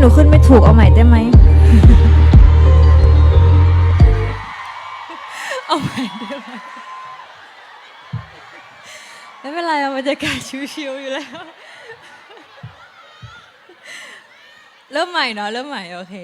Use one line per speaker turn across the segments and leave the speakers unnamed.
หนูขึ้นไม่ถูกเอาใหม่ได้ไหม เอาใหม่ได้ไหมไม่เป็นไรอะบรรยากาศชิวๆอยู่แล้ว เริ่มใหม่เนาะเริ่มใหม่โอเค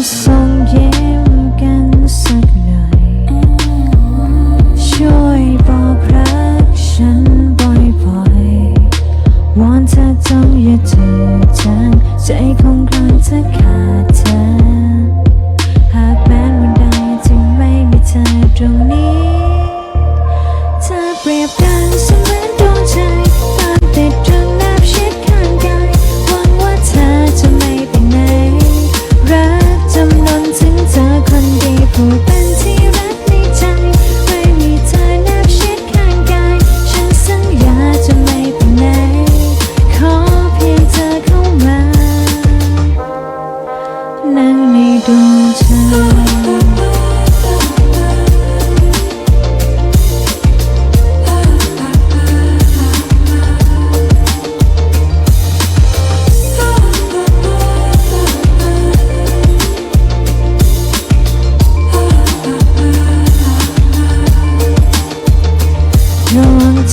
ส่งยิ้มกันสักหน่อย ช่วยบอกรักฉันบ่อยๆวอนเธอจงอย่าจืดจางใจคงกลอนจะขาดเธอ หากแม้วันใดจะไม่มีเธอตรงนี้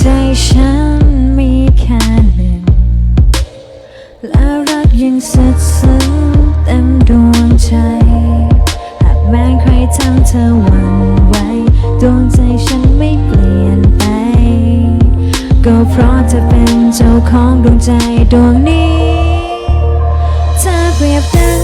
ใจฉันมีแค่หนึ่ง และรักยังสัดซึ้งเต็มดวงใจ หากแม้ใครทำเธอหวั่นไหวดวงใจฉันไม่เปลี่ยนไป ก็เพราะเธอเป็นเจ้าของดวงใจดวงนี้ เธอเปรียบดั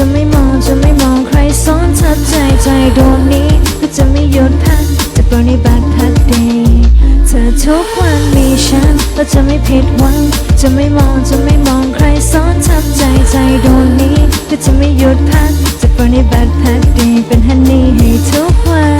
จะไม่มองจะไม่มองใครซ้อนทับใจใจดวงนี้ก็จะไม่หยุดพักจะปรนิบัติพักดีเธอทุกวันมีฉันก็จะไม่ผิดหวัง จะไม่มองจะไม่มองใครซ้อนทับใจใจดวงนี้ก็จะไม่หยุดพักจะปรนิบัติพักดีเป็นฮันนี่ให้ทุกวัน